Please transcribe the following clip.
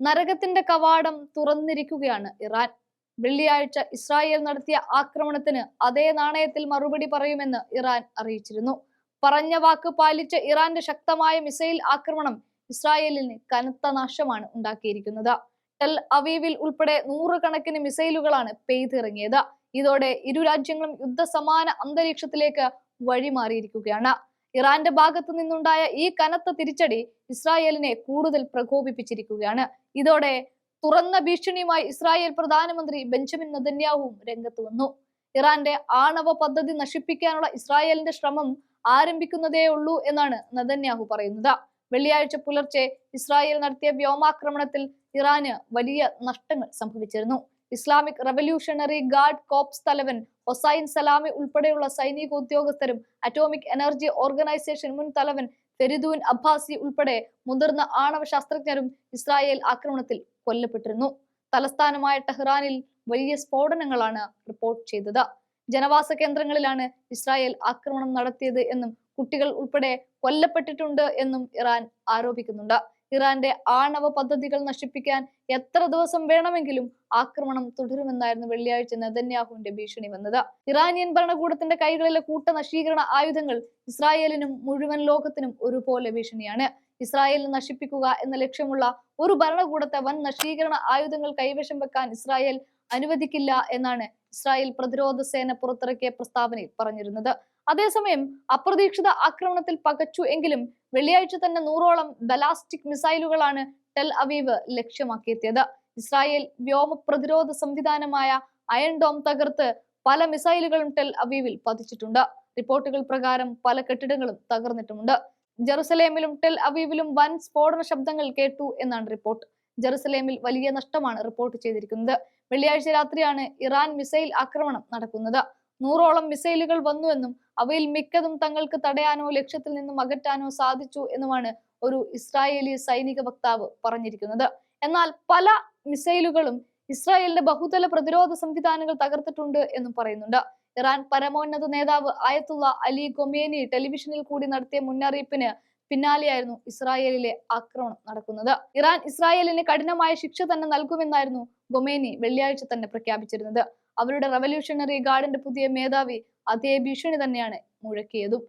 നരകത്തിന്റെ കവാടം തുറന്നിരിക്കുകയാണ് ഇറാൻ. വെള്ളിയാഴ്ച ഇസ്രായേൽ നടത്തിയ ആക്രമണത്തിന് അതേ നാണയത്തിൽ മറുപടി പറയുമെന്ന് ഇറാൻ അറിയിച്ചിരുന്നു. പറഞ്ഞ വാക്ക് പാലിച്ച ഇറാന്റെ ശക്തമായ മിസൈൽ ആക്രമണം ഇസ്രായേലിന് കനത്ത നാശമാണ് ഉണ്ടാക്കിയിരിക്കുന്നത്. ടെൽ അവീവിൽ ഉൾപ്പെടെ നൂറുകണക്കിന് മിസൈലുകളാണ് പെയ്തിറങ്ങിയത്. ഇതോടെ ഇരു രാജ്യങ്ങളും യുദ്ധസമാന അന്തരീക്ഷത്തിലേക്ക് വഴിമാറിയിരിക്കുകയാണ്. ഇറാന്റെ ഭാഗത്തു നിന്നുണ്ടായ ഈ കനത്ത തിരിച്ചടി ഇസ്രായേലിനെ കൂടുതൽ പ്രകോപിപ്പിച്ചിരിക്കുകയാണ്. ഇതോടെ തുറന്ന ഭീഷണിയുമായി ഇസ്രായേൽ പ്രധാനമന്ത്രി ബെഞ്ചമിൻ നദന്യാവും രംഗത്ത് വന്നു. ഇറാന്റെ ആണവ പദ്ധതി നശിപ്പിക്കാനുള്ള ഇസ്രായേലിന്റെ ശ്രമം ആരംഭിക്കുന്നതേ ഉള്ളൂ എന്നാണ് നദന്യാഹു പറയുന്നത്. വെള്ളിയാഴ്ച പുലർച്ചെ ഇസ്രായേൽ നടത്തിയ വ്യോമാക്രമണത്തിൽ ഇറാന് വലിയ നഷ്ടങ്ങൾ സംഭവിച്ചിരുന്നു. ഇസ്ലാമിക് റവല്യൂഷണറി ഗാർഡ് കോപ്സ് തലവൻ ഹൊസൈൻ സലാമി ഉൾപ്പെടെയുള്ള സൈനിക ഉദ്യോഗസ്ഥരും അറ്റോമിക് എനർജി ഓർഗനൈസേഷൻ മുൻ തലവൻ ഫെരിദൂൻ അബ്ബാസി ഉൾപ്പെടെ മുതിർന്ന ആണവ ശാസ്ത്രജ്ഞരും ഇസ്രായേൽ ആക്രമണത്തിൽ കൊല്ലപ്പെട്ടിരുന്നു. തലസ്ഥാനമായ ടെഹ്റാനിൽ വലിയ സ്ഫോടനങ്ങളാണ് റിപ്പോർട്ട് ചെയ്തത്. ജനവാസ കേന്ദ്രങ്ങളിലാണ് ഇസ്രായേൽ ആക്രമണം നടത്തിയത് എന്നും കുട്ടികൾ ഉൾപ്പെടെ കൊല്ലപ്പെട്ടിട്ടുണ്ട് എന്നും ഇറാൻ ആരോപിക്കുന്നുണ്ട്. ഇറാന്റെ ആണവ പദ്ധതികൾ നശിപ്പിക്കാൻ എത്ര ദിവസം വേണമെങ്കിലും ആക്രമണം തുടരുമെന്നായിരുന്നു വെള്ളിയാഴ്ച നെതന്യാഹുവിന്റെ ഭീഷണി വന്നത്. ഇറാനിയൻ ഭരണകൂടത്തിന്റെ കൈകളിലെ കൂട്ട നശീകരണ ആയുധങ്ങൾ ഇസ്രായേലിനും മുഴുവൻ ലോകത്തിനും ഒരുപോലെ ഭീഷണിയാണ്. ഇസ്രായേലിനെ നശിപ്പിക്കുക എന്ന ലക്ഷ്യമുള്ള ഒരു ഭരണകൂടത്തെ വൻ നശീകരണ ആയുധങ്ങൾ കൈവശം വെക്കാൻ ഇസ്രായേൽ അനുവദിക്കില്ല എന്നാണ് ഇസ്രായേൽ പ്രതിരോധ സേന പുറത്തിറക്കിയ പ്രസ്താവനയിൽ പറഞ്ഞിരുന്നത്. അതേസമയം അപ്രതീക്ഷിത ആക്രമണത്തിൽ പകച്ചു എങ്കിലും വെള്ളിയാഴ്ച തന്നെ നൂറോളം ബലാസ്റ്റിക് മിസൈലുകളാണ് ടെൽ അവീവ് ലക്ഷ്യമാക്കിയെത്തിയത്. ഇസ്രായേൽ വ്യോമ പ്രതിരോധ സംവിധാനമായ അയൺ ഡോം തകർത്ത് പല മിസൈലുകളും ടെൽ അവീവിൽ പതിച്ചിട്ടുണ്ട്. റിപ്പോർട്ടുകൾ പ്രകാരം പല കെട്ടിടങ്ങളും തകർന്നിട്ടുമുണ്ട്. ജെറുസലേമിലും ടെൽ അവീവിലും വൻ സ്ഫോടന ശബ്ദങ്ങൾ കേട്ടു എന്നാണ് റിപ്പോർട്ട്. ജെറുസലേമിൽ വലിയ നഷ്ടമാണ് റിപ്പോർട്ട് ചെയ്തിരിക്കുന്നത്. വെള്ളിയാഴ്ച രാത്രിയാണ് ഇറാൻ മിസൈൽ ആക്രമണം നടക്കുന്നത്. നൂറോളം മിസൈലുകൾ വന്നുവെന്നും അവയിൽ മിക്കതും തങ്ങൾക്ക് തടയാനോ ലക്ഷ്യത്തിൽ നിന്നും അകറ്റാനോ സാധിച്ചു എന്നുമാണ് ഒരു ഇസ്രായേലി സൈനിക വക്താവ് പറഞ്ഞിരിക്കുന്നത്. എന്നാൽ പല മിസൈലുകളും ഇസ്രായേലിന്റെ ബഹുതല പ്രതിരോധ സംവിധാനങ്ങൾ തകർത്തിട്ടുണ്ട് എന്നും പറയുന്നുണ്ട്. ഇറാൻ പരമോന്നത നേതാവ് ആയത്തുള്ള അലി ഗൊമേനി ടെലിവിഷനിൽ കൂടി നടത്തിയ മുന്നറിയിപ്പിന് പിന്നാലെയായിരുന്നു ഇസ്രായേലിലെ ആക്രമണം നടക്കുന്നത്. ഇറാൻ ഇസ്രായേലിന് കഠിനമായ ശിക്ഷ തന്നെ നൽകുമെന്നായിരുന്നു ഗൊമേനി വെള്ളിയാഴ്ച തന്നെ പ്രഖ്യാപിച്ചിരുന്നത്. അവരുടെ റവല്യൂഷണറി ഗാർഡിന്റെ പുതിയ മേധാവി അതേ ഭീഷണി തന്നെയാണ് മുഴക്കിയതും.